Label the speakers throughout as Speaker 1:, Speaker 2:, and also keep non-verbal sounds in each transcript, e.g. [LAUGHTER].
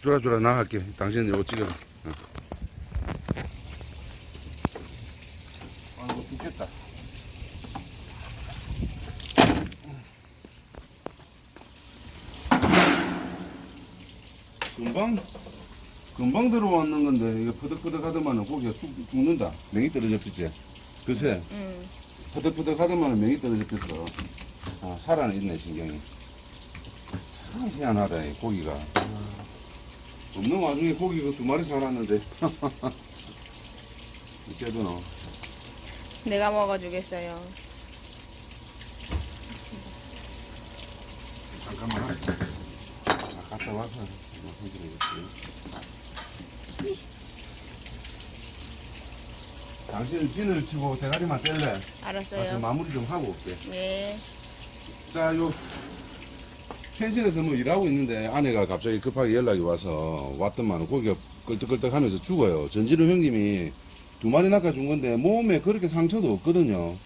Speaker 1: 주라 주라 나 할게. 당신 이거 찍어라. 어. 아 이거 죽겠다. 금방 금방 들어왔는 건데 이게 퍼덕퍼덕 하더만은 고기가 죽, 죽는다. 맹이 떨어졌겠지. 그새
Speaker 2: 응.
Speaker 1: 퍼덕퍼덕 하더만은 맹이 떨어졌겠어. 아, 살아있네 신경이. 참 희한하다 이 고기가. 아, 없는 와중에 고기가 두 마리 살았는데. [LAUGHS] 이게도 너.
Speaker 2: 내가 먹어주겠어요.
Speaker 1: 잠깐만. 아, 갔다 와서 이거 해드리겠지. 당신 비늘 치고 대가리만 뗄래?
Speaker 2: 알았어요.
Speaker 1: 마무리 좀 하고 올게.
Speaker 2: 네.
Speaker 1: 자, 요 펜션에서 뭐 일하고 있는데 아내가 갑자기 급하게 연락이 와서 왔더만 고기가 끌떡끌떡 하면서 죽어요. 전진우 형님이 두 마리 낚아준 건데 몸에 그렇게 상처도 없거든요.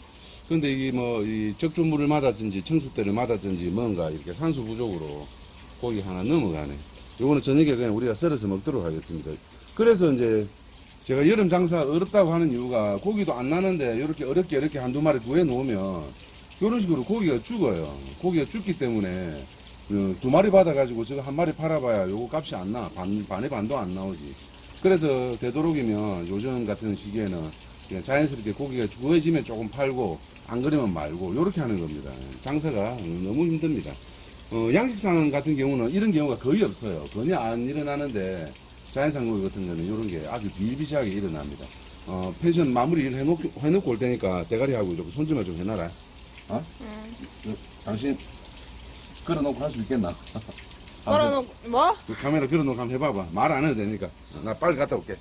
Speaker 1: 근데 이게 뭐 이 적조물을 맞았든지 청수대를 맞았든지 뭔가 이렇게 산소 부족으로 고기 하나 넘어가네. 요거는 저녁에 그냥 우리가 썰어서 먹도록 하겠습니다. 그래서 이제 제가 여름 장사 어렵다고 하는 이유가 고기도 안 나는데 이렇게 어렵게 어렵게 한두 마리 구해 놓으면 이런 식으로 고기가 죽어요. 고기가 죽기 때문에 어, 두 마리 받아가지고 저거 한 마리 팔아봐야 요거 값이 안 나. 반, 반의 반도 안 나오지. 그래서 되도록이면 요즘 같은 시기에는 그냥 자연스럽게 고기가 구해지면 조금 팔고 안 그러면 말고 요렇게 하는 겁니다. 장사가 너무 힘듭니다. 어, 양식상 같은 경우는 이런 경우가 거의 없어요. 거의 안 일어나는데 자연상고기 같은 거는 이런 게 아주 비일비재하게 일어납니다. 어, 펜션 마무리 일 해놓고, 해놓고 올 테니까 대가리하고 이렇게 손질만 좀 해놔라. 어?
Speaker 2: 응.
Speaker 1: 그, 당신 걸어놓고 할 수 있겠나? 아,
Speaker 2: 걸어놓고 뭐?
Speaker 1: 그 카메라 걸어놓고 한번 해봐봐. 말 안 해도 되니까. 나 빨리 갔다 올게.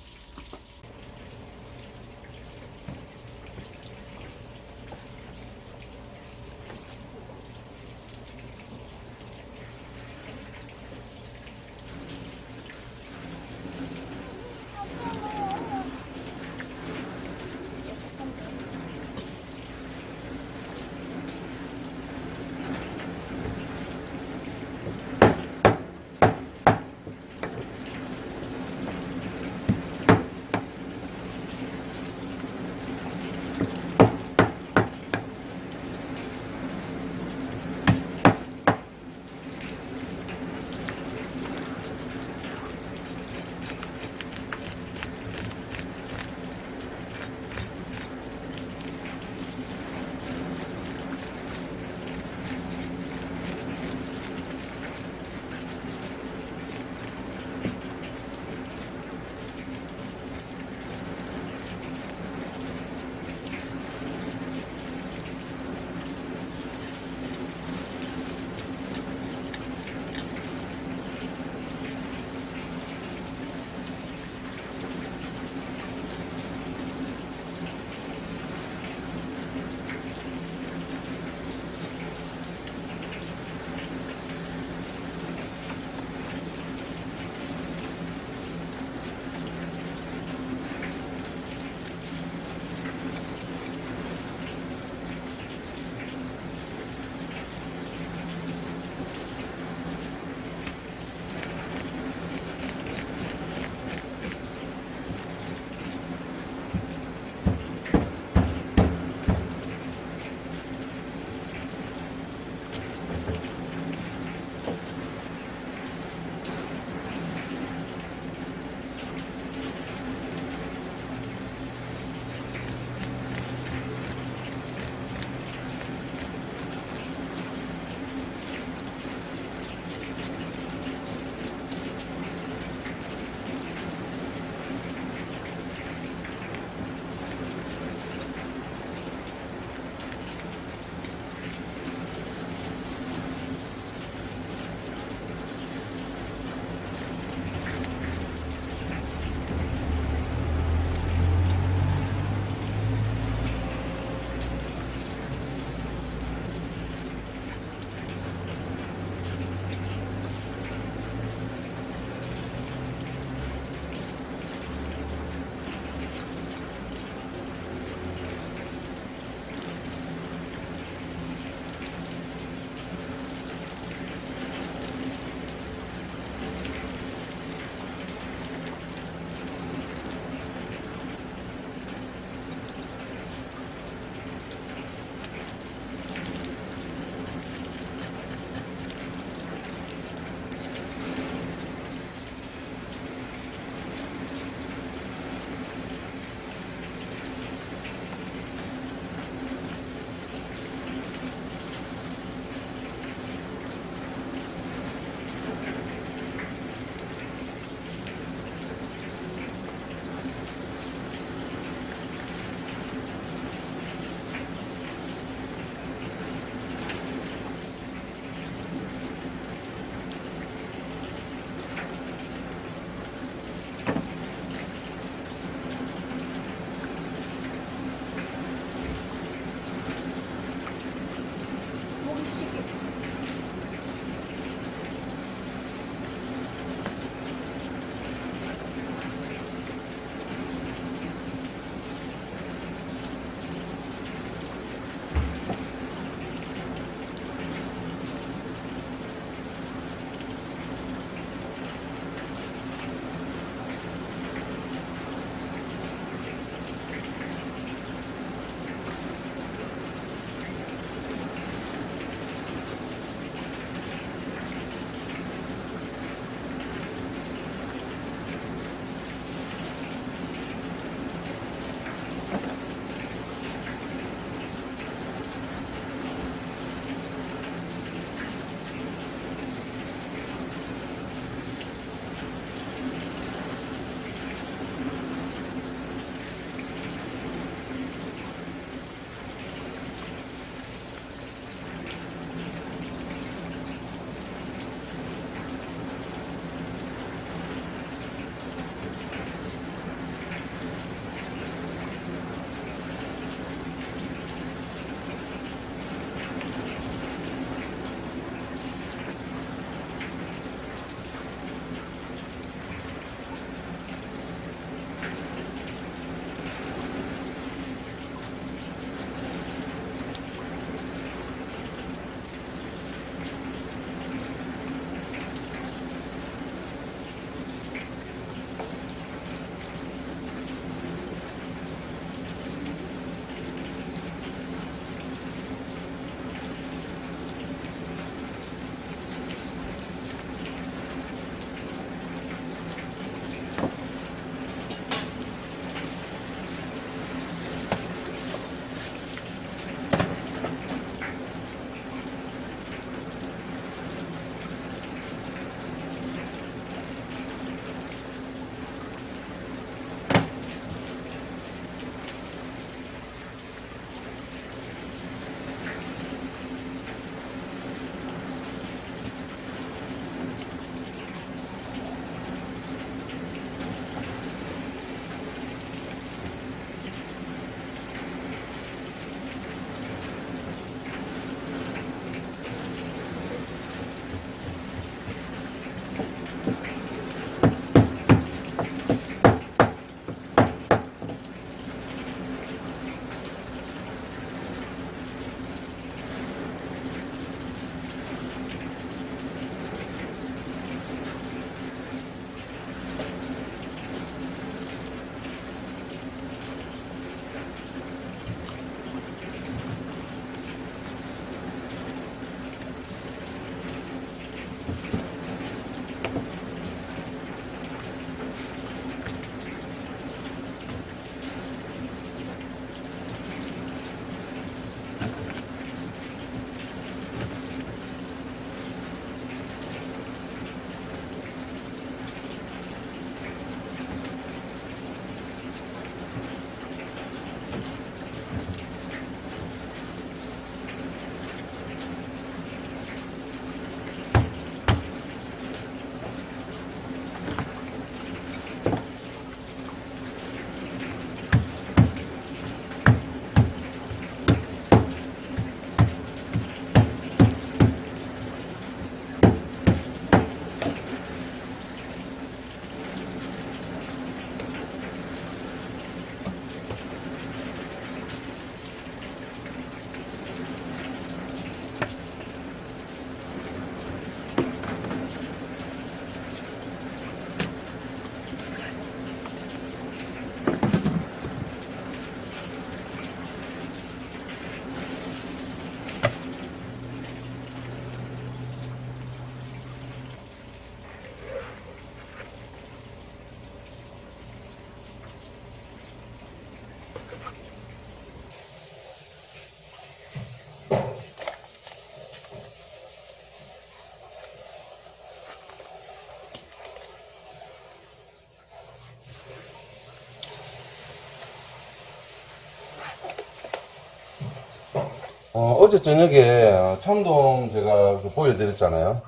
Speaker 1: 어, 어제 저녁에 어, 참동 제가 그 보여드렸잖아요.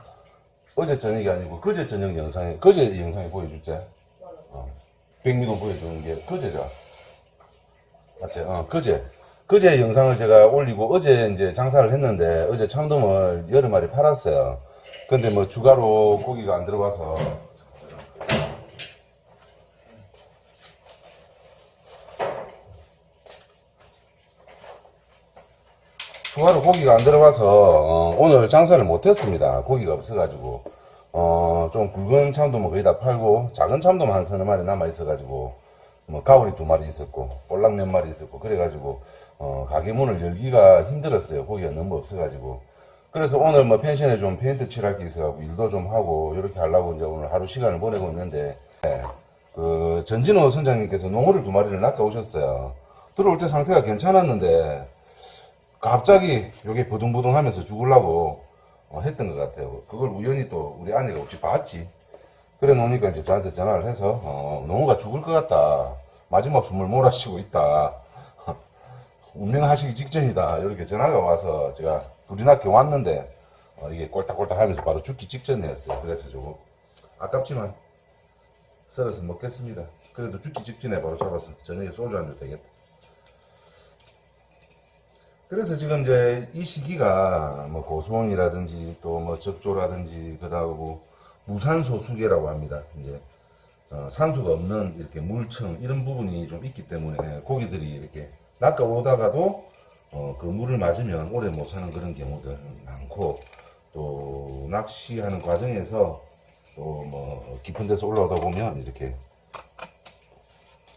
Speaker 1: 어제 저녁이 아니고 그제 저녁 영상에 그제 영상에 보여줄지. 어, 백미동 보여주는 게 그제죠. 맞지? 어, 그제. 그제 영상을 제가 올리고 어제 이제 장사를 했는데 어제 참돔을 여러 마리 팔았어요. 근데 뭐 추가로 고기가 안 들어와서 추가로 고기가 안 들어와서 어, 오늘 장사를 못했습니다. 고기가 없어가지고 어, 좀 굵은 참돔은 거의 다 팔고 작은 참돔 한 서너 마리 남아 있어가지고 뭐 가오리 두 마리 있었고 볼락 몇 마리 있었고 그래가지고 어, 가게 문을 열기가 힘들었어요. 고기가 너무 없어가지고 그래서 오늘 뭐 펜션에 좀 페인트 칠할 게 있어가지고 일도 좀 하고 이렇게 하려고 이제 오늘 하루 시간을 보내고 있는데 네, 그 전진호 선장님께서 농어를 두 마리를 낚아 오셨어요. 들어올 때 상태가 괜찮았는데 갑자기 여기 부둥부둥 하면서 죽으려고 어, 했던 것 같아요. 그걸 우연히 또 우리 아내가 혹시 봤지. 그래 놓으니까 이제 저한테 전화를 해서, 어, 농어가 죽을 것 같다. 마지막 숨을 몰아쉬고 있다. [LAUGHS] 운명하시기 직전이다. 이렇게 전화가 와서 제가 불이 나게 왔는데, 어, 이게 꼴딱꼴딱 하면서 바로 죽기 직전이었어요. 그래서 조금 아깝지만 썰어서 먹겠습니다. 그래도 죽기 직전에 바로 잡아서 저녁에 소주 한잔 되겠다. 그래서 지금 이제 이 시기가 뭐 고수원이라든지 또 뭐 적조라든지 그다음에 무산소 수계라고 합니다. 이제 어, 산소가 없는 이렇게 물청 이런 부분이 좀 있기 때문에 고기들이 이렇게 낚아오다가도 어, 그 물을 맞으면 오래 못 사는 그런 경우들 많고 또 낚시하는 과정에서 또 뭐 깊은 데서 올라오다 보면 이렇게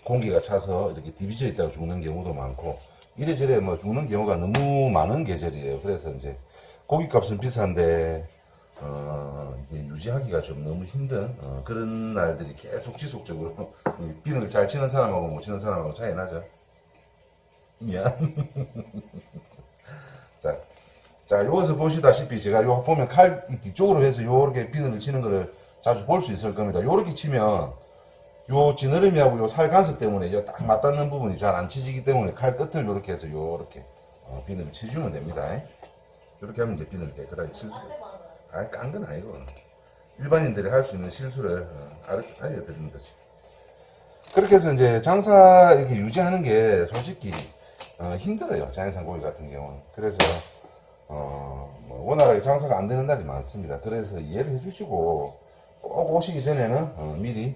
Speaker 1: 공기가 차서 이렇게 디비져 있다가 죽는 경우도 많고 이래저래 뭐 죽는 경우가 너무 많은 계절이에요. 그래서 이제 고기값은 비싼데 어, 유지하기가 좀 너무 힘든 어, 그런 날들이 계속 지속적으로 이 [LAUGHS] 비늘 잘 치는 사람하고 못 치는 사람하고 차이 나죠. 미안. [LAUGHS] 자, 자, 여기서 보시다시피 제가 요 보면 칼이 뒤쪽으로 해서 요렇게 비늘을 치는 거를 자주 볼 수 있을 겁니다. 요렇게 치면 요 지느러미하고 요 살 간섭 때문에 요 딱 맞닿는 부분이 잘 안 치지기 때문에 칼 끝을 요렇게 해서 요렇게 어, 비늘을 치주면 됩니다. 요렇게 하면 이제 비늘이 깨끗하게 칠 수. 아니 깐건 아니고 일반인들이 할 수 있는 실수를 어, 알- 알려드리는 거지. 그렇게 해서 이제 장사 이렇게 유지하는 게 솔직히 어, 힘들어요. 자연산 고기 같은 경우는. 그래서 어, 뭐 원활하게 장사가 안 되는 날이 많습니다. 그래서 이해를 해주시고 꼭 오시기 전에는 어, 미리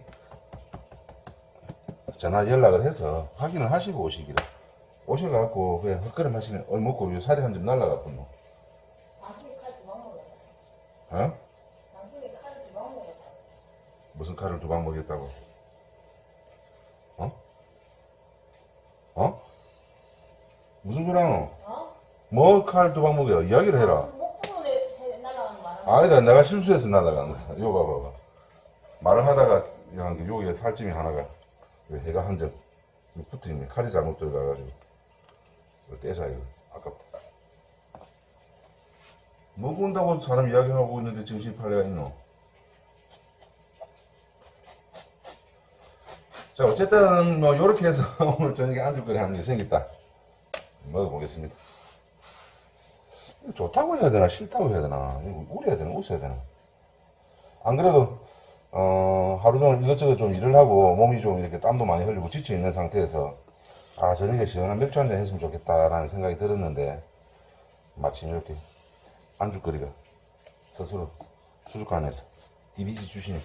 Speaker 1: 전화 연락을 해서 확인을 하시고 오시기를. 오셔갖고 그냥 헛걸음 하시면 어이 먹고 요 살이 한 점 날라갔고 뭐. 어? 무슨 칼을 두 방 먹였다고? 어? 어? 무슨 소리 하노? 뭐칼 두 방 먹여? 이야기를 해라.
Speaker 3: 날아가는 말은
Speaker 1: 아니다, 내가 실수해서 날아간 거야. 이거 봐봐봐. 말을 하다가, 여기에 살점이 하나가, 해가 한 점, 붙어 있네. 칼이 잘못 들어가가지고. 이거 떼자, 이거. 아깝다. 뭐 본다고 사람 이야기하고 있는데 정신 팔레가 있노? 자, 어쨌든, 뭐, 요렇게 해서 [LAUGHS] 오늘 저녁에 안주거리 하는 게 생겼다. 먹어보겠습니다. 좋다고 해야 되나 싫다고 해야 되나 우려야 되나 웃어야 되나 안 그래도 어 하루 종일 이것저것 좀 일을 하고 몸이 좀 이렇게 땀도 많이 흘리고 지쳐 있는 상태에서 아 저녁에 시원한 맥주 한 잔 했으면 좋겠다라는 생각이 들었는데 마침 이렇게 안주거리가 스스로 수족관에서 디비지 주시네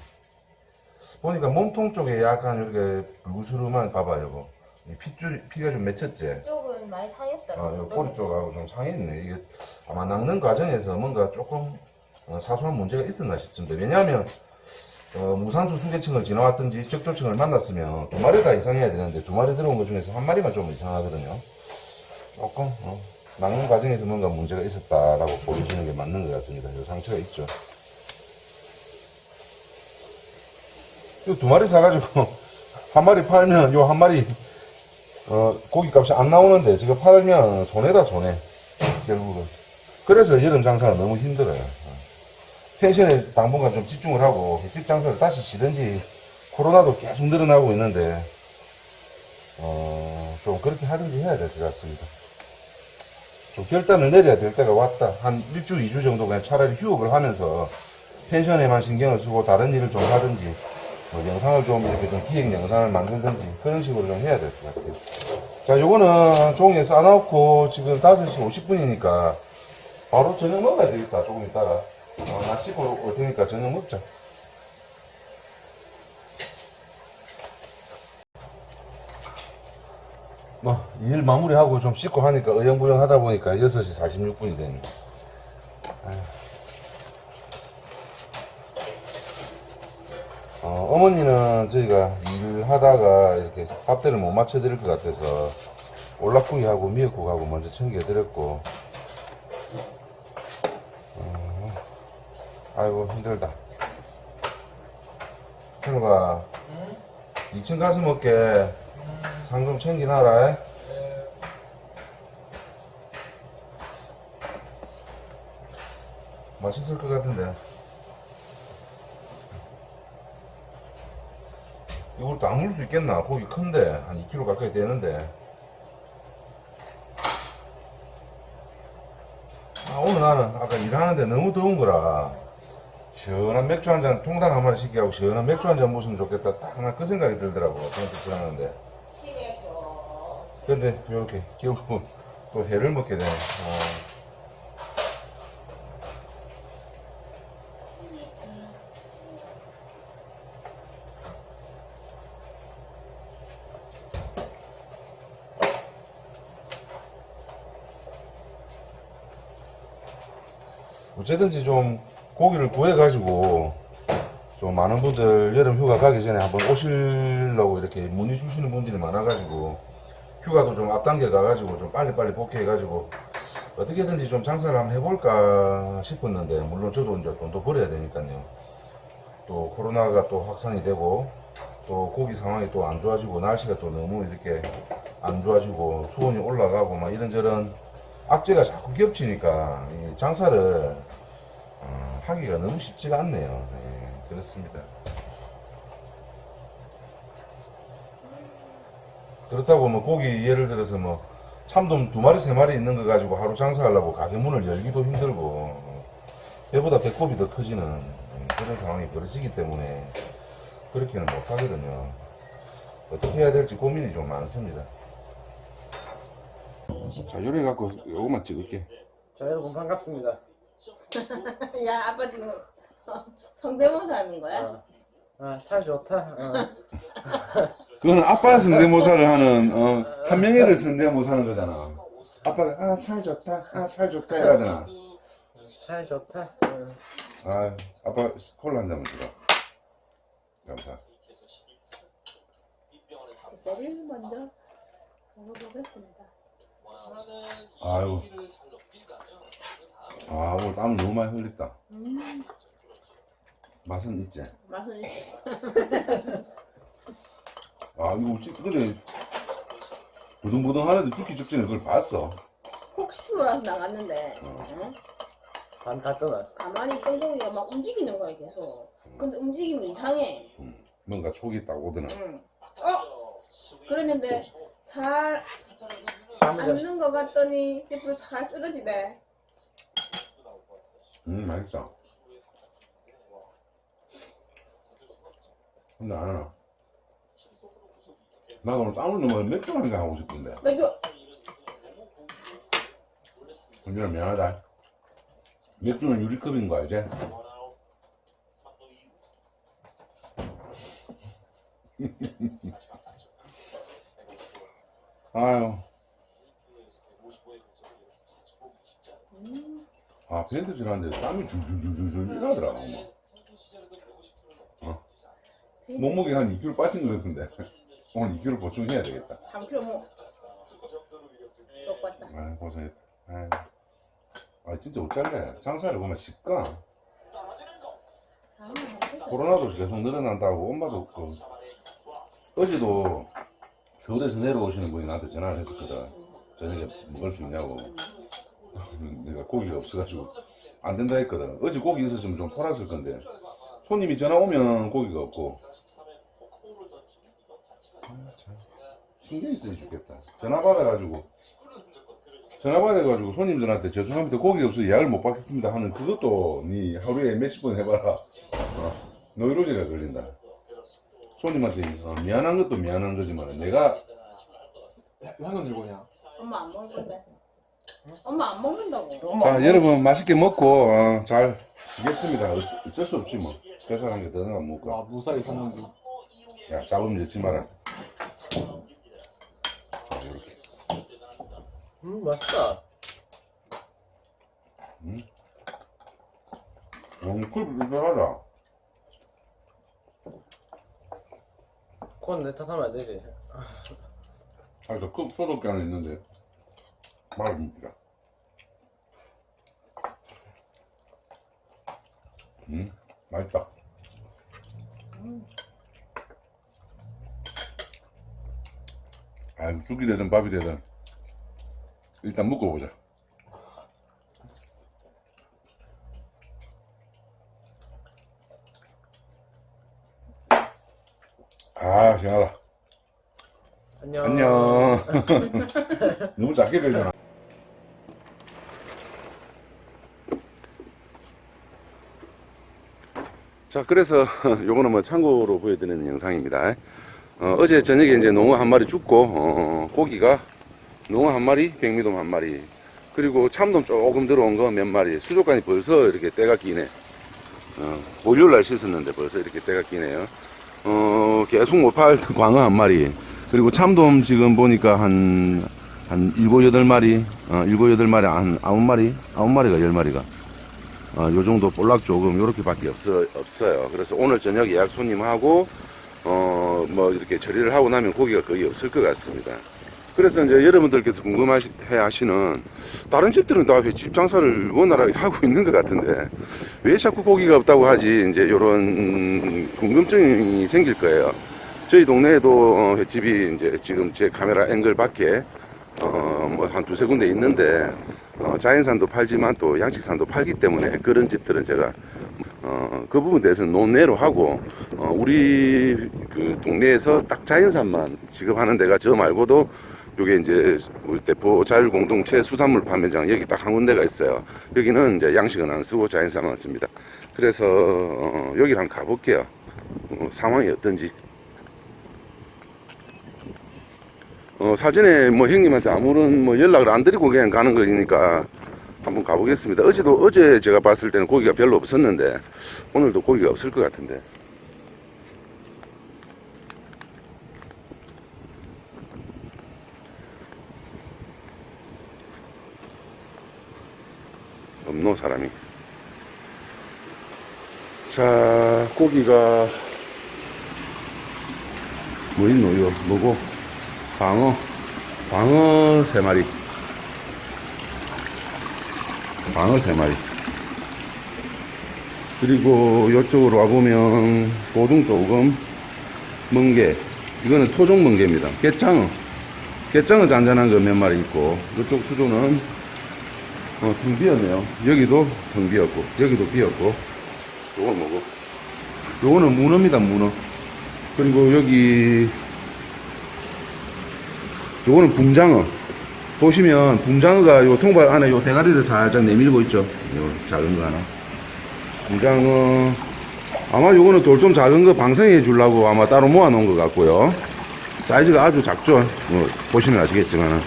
Speaker 1: 보니까 몸통 쪽에 약간 이렇게 불구스름한 봐봐요 이거 이 핏줄 피가 좀 맺혔지
Speaker 3: 쪽은 많이 상했다.
Speaker 1: 아, 요 꼬리 쪽하고 좀 상했네. 이게 아마 낚는 과정에서 뭔가 조금 어, 사소한 문제가 있었나 싶습니다. 왜냐하면 어, 무산소 수계층을 지나왔든지 적조층을 만났으면 두 마리 다 이상해야 되는데 두 마리 들어온 것 중에서 한 마리만 좀 이상하거든요. 조금 어, 낚는 과정에서 뭔가 문제가 있었다라고 보여지는 게 맞는 것 같습니다. 요 상처가 있죠. 이 두 마리 사가지고 [LAUGHS] 한 마리 팔면 요한 마리 어, 고기값이 안 나오는데 지금 팔면 손해다 손해 결국은 그래서 여름 장사가 너무 힘들어요 어. 펜션에 당분간 좀 집중을 하고 횟집 장사를 다시 쉬든지 코로나도 계속 늘어나고 있는데 어, 좀 그렇게 하든지 해야 될 것 같습니다 좀 결단을 내려야 될 때가 왔다. 한 1주, 2주 정도 그냥 차라리 휴업을 하면서 펜션에만 신경을 쓰고 다른 일을 좀 하든지 뭐 영상을 좀 이렇게 좀 기획 영상을 만들든지 그런 식으로 좀 해야 될 것 같아요. 자, 요거는 종이에 싸놓고 지금 5시 50분이니까 바로 저녁 먹어야 되겠다. 조금 있다가. 어, 나 씻고 올 테니까 저녁 먹자. 뭐, 일 마무리하고 좀 씻고 하니까 어영부영 하다 보니까 6시 46분이 됐네. 어, 어머니는 저희가 일을 하다가 이렇게 밥대를 못 맞춰드릴 것 같아서 올라프기하고 미역국하고 먼저 챙겨드렸고, 아이고, 힘들다. 현우가 2층 가서 먹게 상금 챙기놔라. 맛있을 것 같은데. 이걸 다 물을 수 있겠나? 고기 큰데 한 2kg 가까이 되는데. 아, 오늘 나는 아까 일하는데 너무 더운 거라 시원한 맥주 한 잔 통닭 한 마리 시키고 시원한 맥주 한 잔 먹으면 좋겠다. 딱그 생각이 들더라고. 저한테 지나는데. 근데 이렇게 결국 또 해를 먹게 되네. 어. 어쨌든지 좀 고기를 구해가지고 좀 많은 분들 여름 휴가 가기 전에 한번 오시려고 이렇게 문의 주시는 분들이 많아가지고 휴가도 좀 앞당겨 가가지고 좀 빨리빨리 복귀해가지고 어떻게든지 좀 장사를 한번 해볼까 싶었는데 물론 저도 이제 돈도 벌어야 되니까요. 또 코로나가 또 확산이 되고 또 고기 상황이 또 안 좋아지고 날씨가 또 너무 이렇게 안 좋아지고 수온이 올라가고 막 이런저런 악재가 자꾸 겹치니까 이 장사를 어, 하기가 너무 쉽지가 않네요. 네, 그렇습니다. 그렇다고 뭐 고기 예를 들어서 뭐 참돔 두 마리 세 마리 있는 거 가지고 하루 장사하려고 가게 문을 열기도 힘들고 배보다 배꼽이 더 커지는 음, 그런 상황이 벌어지기 때문에 그렇게는 못 하거든요. 어떻게 해야 될지 고민이 좀 많습니다. 자 요래 갖고 요것만 찍을게.
Speaker 4: 자 여러분 반갑습니다.
Speaker 2: 야 아빠 지금 성대모사 하는 거야?
Speaker 4: 어, 아, 살 좋다. 어.
Speaker 1: 그거는 아빠 성대모사를 하는 어, 한 명이를 성대모사하는 거잖아. 아빠가 아 살 좋다, 아 살 좋다 이라더나.
Speaker 4: 살 좋다. 어.
Speaker 1: 아 아빠 콜라 한 잔만 주라. 감사.
Speaker 2: 쌀을 먼저 먹어보겠습니다.
Speaker 1: 아유. 아 오늘 땀을 너무 많이 흘렸다. 맛은 있지.
Speaker 2: 맛은 있어. [LAUGHS]
Speaker 1: 아 이거 찌 근데 부둥부둥 하는데 죽기 직전에 그걸 봤어.
Speaker 2: 혹시 몰라서 나갔는데 어?
Speaker 4: 반 갔더나.
Speaker 2: 가만히 있던 고기가 막 움직이는 거야 계속. 근데 움직임이 이상해.
Speaker 1: 뭔가 촉이 딱 오더나.
Speaker 2: 응. 어? 그랬는데 살
Speaker 4: 잠을
Speaker 2: 앉는 거 같더니 옆으로 잘 쓰러지네.
Speaker 1: 음 맛있다. 근데 안 하나. 나 오늘 땀을 너무 맥주 한잔 하고 싶은데.
Speaker 2: 맥주
Speaker 1: 은준아 미안하다. 맥주는 유리컵인 거 알지? [LAUGHS] 아유. 아, 밴드 지났는데 땀이 줄줄줄줄줄 일하더라. 뭐. 어? 몸무게 한 2kg 빠진 것 같은데. [LAUGHS] 오늘 2kg 보충해야 되겠다.
Speaker 2: 3kg 뭐 똑같다.
Speaker 1: 아 고생했다. 아이. 아 진짜 어쩔래? 장사를 보면 시까 코로나도 계속 늘어난다고 엄마도 그 어제도 서울에서 내려오시는 분이 나한테 전화를 했었거든. 저녁에 먹을 수 있냐고. 내가 고기가 없어가지고 안 된다 했거든. 어제 고기 있었으면 좀 팔았을 건데 손님이 전화 오면 고기가 없고. 아, 참. 신경이 쓰여 죽겠다. 전화 받아가지고 전화 받아가지고 손님들한테 죄송합니다 고기 없어 예약을 못 받겠습니다 하는 그것도 니 하루에 몇십 번 해봐라 어, 노이로제가 걸린다 손님한테 어, 미안한 것도 미안한 거지만 내가
Speaker 5: 한건 들고 그냥.
Speaker 2: 엄마 안 먹을 건데. 엄마 안 먹는다고.
Speaker 1: 자 여러분 맛있게 먹고 어, 잘 지겠습니다. 어쩔, 어쩔 수 없지 뭐. 배살한 게 더는 안 먹고
Speaker 5: 와 무사히 샀는지.
Speaker 1: 야 잡음 넣지 마라. 자, 이렇게
Speaker 4: 음? 맛있다
Speaker 1: 음, 꿀꿀하다.
Speaker 4: 그건 내 탓하면 안 되지.
Speaker 1: 아, 저컵 소독기 안에 있는데 말입니다. 음, 맛있다. 아이고, 죽이 되든 밥이 되든 일단 묶어보자. 아, 시원하다.
Speaker 4: 안녕
Speaker 1: 안녕. [LAUGHS] 너무 작게 배잖아. 자, 그래서 [LAUGHS] 요거는 뭐 참고로 보여드리는 영상입니다. 어, 제 저녁에 이제 농어 한 마리 죽고 어, 고기가 농어 한 마리, 백미돔 한 마리, 그리고 참돔 조금 들어온 거 몇 마리, 수족관이 벌써 이렇게 때가 끼네. 어, 월요일 날 씻었는데 벌써 이렇게 때가 끼네요. 어, 계속 못팔 [LAUGHS] 광어 한 마리. 그리고 참돔 지금 보니까 한, 한 일곱, 여덟 마리, 어, 일곱, 여덟 마리, 한 아홉 마리? 아홉 마리가, 열 마리가. 어, 요 정도 볼락 조금 요렇게 밖에 없어, 없어요. 그래서 오늘 저녁 예약 손님하고, 어, 뭐 이렇게 처리를 하고 나면 고기가 거의 없을 것 같습니다. 그래서 이제 여러분들께서 궁금해 하시는 다른 집들은 다 횟집 장사를 원활하게 [LAUGHS] 하고 있는 것 같은데 왜 자꾸 고기가 없다고 하지 이제 요런 궁금증이 생길 거예요. 저희 동네에도 어, 횟집이 이제 지금 제 카메라 앵글 밖에 어 뭐 한 두세 군데 있는데 어, 자연산도 팔지만 또 양식산도 팔기 때문에 그런 집들은 제가 어, 그 부분 대해서는 논외로 하고 어, 우리 그 동네에서 딱 자연산만 지급하는 데가 저 말고도 요게 이제 우리 대포 자율공동체 수산물 판매장 여기 딱 한 군데가 있어요. 여기는 이제 양식은 안 쓰고 자연산만 씁니다. 그래서 어, 여기를 한번 가볼게요. 어, 상황이 어떤지. 어, 사전에 뭐 형님한테 아무런 뭐 연락을 안 드리고 그냥 가는 거니까 한번 가보겠습니다. 어제도 어제 제가 봤을 때는 고기가 별로 없었는데 오늘도 고기가 없을 것 같은데. 없노 사람이. 자 고기가 뭐 있노 이거 뭐고 방어 방어 세 마리. 방어 세 마리. 그리고 이쪽으로 와보면 고등 조금, 멍게. 이거는 토종 멍게입니다. 게장어. 게장어 잔잔한 거 몇 마리 있고, 이쪽 수조는 어, 텅 비었네요. 여기도 텅 비었고, 여기도 비었고, 요건 뭐고? 요거는 문어입니다, 문어. 그리고 여기, 요거는 붕장어. 보시면 붕장어가 요 통발 안에 요 대가리를 살짝 내밀고 있죠. 요 작은 거 하나. 붕장어 아마 요거는 돌돔 작은 거 방생해 주려고 아마 따로 모아 놓은 것 같고요. 사이즈가 아주 작죠. 뭐 보시면 아시겠지만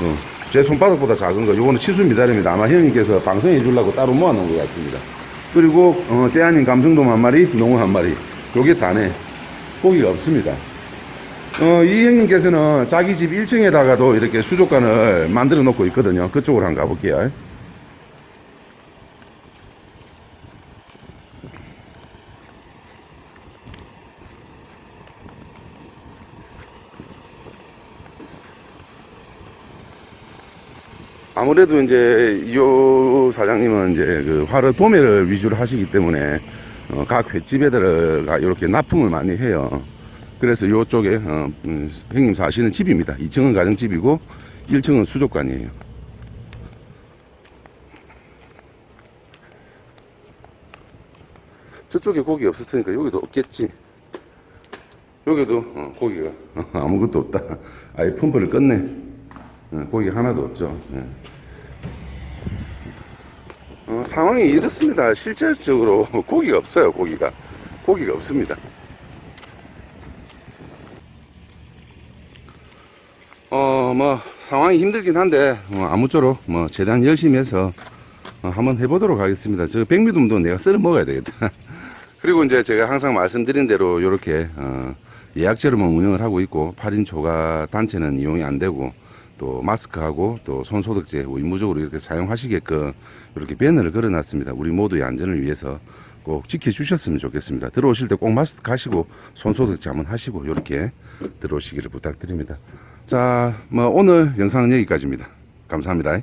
Speaker 1: 어, 제 손바닥보다 작은 거 요거는 치수 미달입니다. 아마 형님께서 방생해 주려고 따로 모아 놓은 것 같습니다. 그리고 어, 때 아닌 감성돔 한 마리, 농어 한 마리. 요게 다네. 고기가 없습니다. 어, 이 형님께서는 자기 집 1층에다가도 이렇게 수족관을 만들어 놓고 있거든요. 그쪽으로 한번 가볼게요. 아무래도 이제 이 사장님은 이제 그 화로 도매를 위주로 하시기 때문에 어, 각 횟집에다가 이렇게 납품을 많이 해요. 그래서 이쪽에 어, 음, 형님 사시는 집입니다. 2층은 가정집이고 1층은 수족관이에요. 저쪽에 고기 없었으니까 여기도 없겠지. 여기도 어, 고기가 [LAUGHS] 아무것도 없다. 아예 펌프를 껐네. 예, 고기 하나도 없죠. 예. 어, 상황이 이렇습니다. 실질적으로 [LAUGHS] 고기가 없어요. 고기가 고기가 없습니다. 어, 뭐 상황이 힘들긴 한데 뭐 아무쪼록 뭐 최대한 열심히 해서 어, 한번 해보도록 하겠습니다. 저 백미둠도 내가 썰어 먹어야 되겠다. [LAUGHS] 그리고 이제 제가 항상 말씀드린 대로 이렇게 어, 예약제로만 운영을 하고 있고 8인 초과 단체는 이용이 안 되고 또 마스크하고 또 손소독제 의무적으로 이렇게 사용하시게끔 이렇게 배너를 걸어놨습니다. 우리 모두의 안전을 위해서 꼭 지켜주셨으면 좋겠습니다. 들어오실 때 꼭 마스크 하시고 손소독제 한번 하시고 이렇게 들어오시기를 부탁드립니다. 자, 뭐 오늘 영상은 여기까지입니다. 감사합니다.